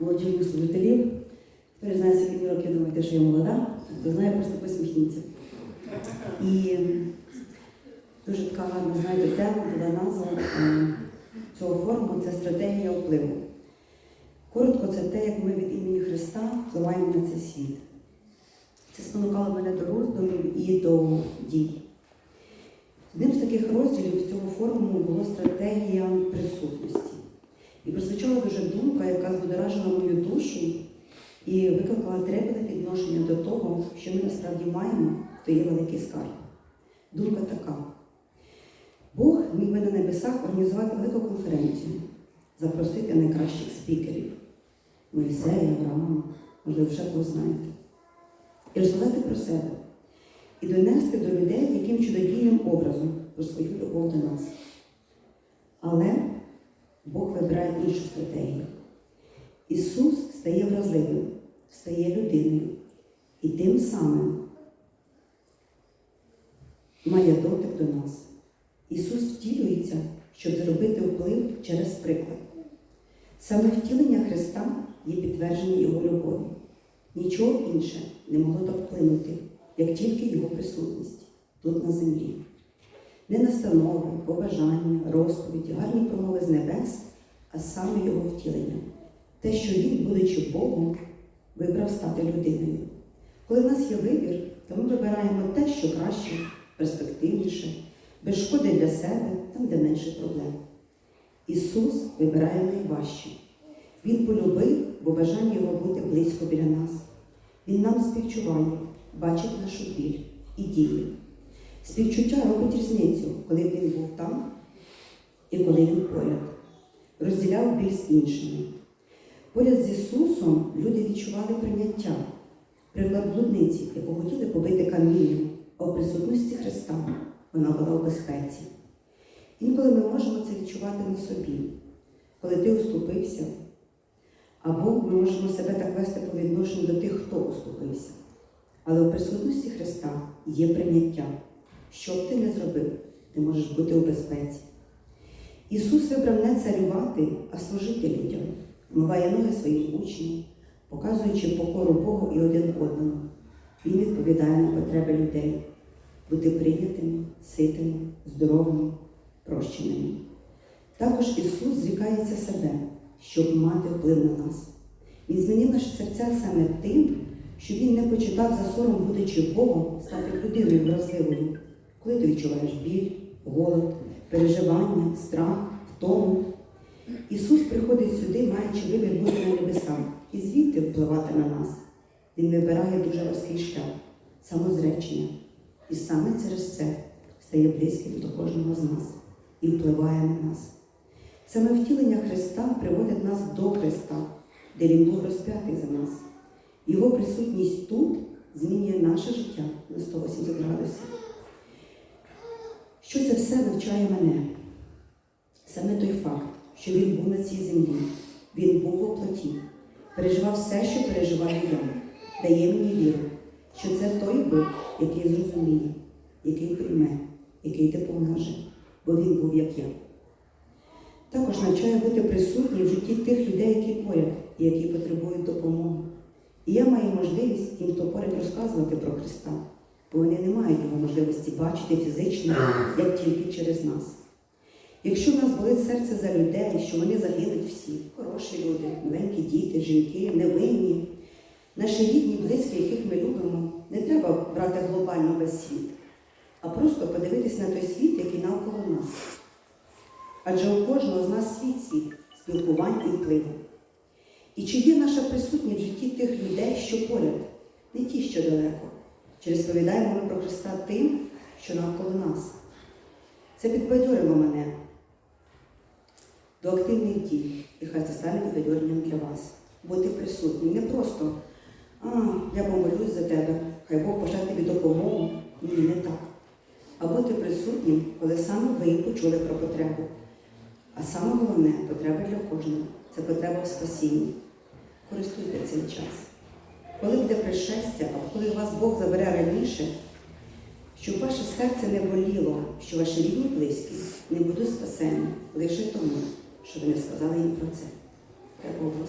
молодіжних служителів. Хто не знає, скільки років думаєте, що я молода, то знає, просто посміхніться. І дуже така гарна, знаєте, тема була назва е, цього форуму це стратегія впливу. Коротко, це те, як ми від імені Христа впливаємо на цей світ. Це спонукало мене до роздумів і до дій. Одним з таких розділів цього форуму була стратегія присутності. І прозвучала дуже думка, яка збудоражила мою душу і викликала трепетне відношення до того, що ми насправді маємо, то є великий скарб. Думка така. Бог міг би на небесах організувати велику конференцію, запросити найкращих спікерів Моїсея, Авраама, можливо, ще кого знаєте, і розказати про себе, і донести до людей яким чудодійним образом про свою любов до нас. Але Бог вибирає іншу стратегію. Ісус стає вразливим, стає людиною і тим самим має дотик до нас. Ісус втілюється, щоб зробити вплив через приклад. Саме втілення Христа є підтвердження Його любові. Нічого інше не могло так вплинути, як тільки Його присутність тут на землі. Не настанови, побажання, розповіді, гарні промови з небес, а саме Його втілення. Те, що Він, будучи Богом, вибрав стати людиною. Коли в нас є вибір, то ми вибираємо те, що краще, перспективніше, без шкоди для себе, там, де менше проблем. Ісус вибирає найважче. Він полюбив, бо бажання його бути близько біля нас. Він нам співчуває, бачить нашу біль і діє. Співчуття робить різницю, коли він був там і коли він поряд. Розділяв біль з іншими. Поряд з Ісусом люди відчували прийняття, приклад блудниці, яку хотіли побити камінням, а в присутності Христа вона була в безпеці. Інколи ми можемо це відчувати на собі, коли ти уступився, або ми можемо себе так вести по відношенню до тих, хто уступився. Але у присутності Христа є прийняття. Що б ти не зробив, ти можеш бути у безпеці. Ісус вибрав не царювати, а служити людям, вмиває ноги своїм учням, показуючи покору Богу і один одному. Він відповідає на потреби людей, бути прийнятими, ситими, здоровими, прощеними. Також Ісус зрікається себе, щоб мати вплив на нас. Він змінив наші серця саме тим, що Він не почитав за сором, будучи Богом, стати людиною вразливою, коли ти відчуваєш біль, голод, переживання, страх, втому. Ісус приходить сюди, маючи вибір бути на небесах і звідти впливати на нас. Він вибирає дуже важкий шлях, самозречення. І саме через це стає близьким до кожного з нас і впливає на нас. Саме втілення Христа приводить нас до Христа, де Він був розп'ятий за нас. Його присутність тут змінює наше життя на 180 градусів. Що це все навчає мене? Саме той факт, що він був на цій землі, він був у плоті, переживав все, що переживаю я, дає мені віру, що це той Бог, який зрозуміє, який прийме, який допоможе, бо він був як я. Також навчає бути присутній в житті тих людей, які поряд і які потребують допомоги. І я маю можливість їм хто поряд розказувати про Христа, бо вони не мають його можливості бачити фізично, як тільки через нас. Якщо в нас болить серце за людей, що вони загинуть всі, хороші люди, маленькі діти, жінки, невинні, наші рідні, близькі, яких ми любимо, не треба брати глобально весь світ, а просто подивитись на той світ, який навколо нас. Адже у кожного з нас свій світ, спілкувань і впливу. І чи є наша присутність в житті тих людей, що поряд, не ті, що далеко, чи розповідаємо ми про Христа тим, що навколо нас? Це підбадьорило мене до активних дій, і хай це стане підбадьоренням для вас. Бути присутнім. Не просто а, я помолюсь за тебе, хай Бог пошле тобі допомогу. Ні, не так. А бути присутнім, коли саме ви почули про потребу. А саме головне потреба для кожного це потреба в спасінні. Користуйте цим час. Коли буде пришестя, коли вас Бог забере раніше, щоб ваше серце не боліло, що ваші рідні близькі не будуть спасені лише тому, що ви не сказали їм про це. Треба було